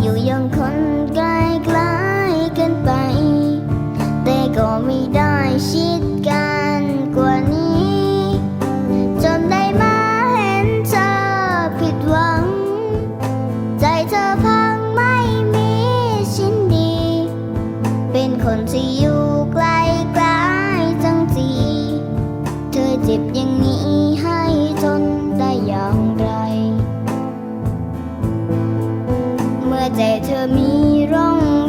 อยู่ยังคนใกล้ใกล้กันไป แต่ก็ไม่ได้ชิดกันกว่านี้ จนได้มาเห็นเธอผิดหวัง ใจเธอพังไม่มีชิ้นดี เป็นคนที่อยู่ แต่เธอมีร่อง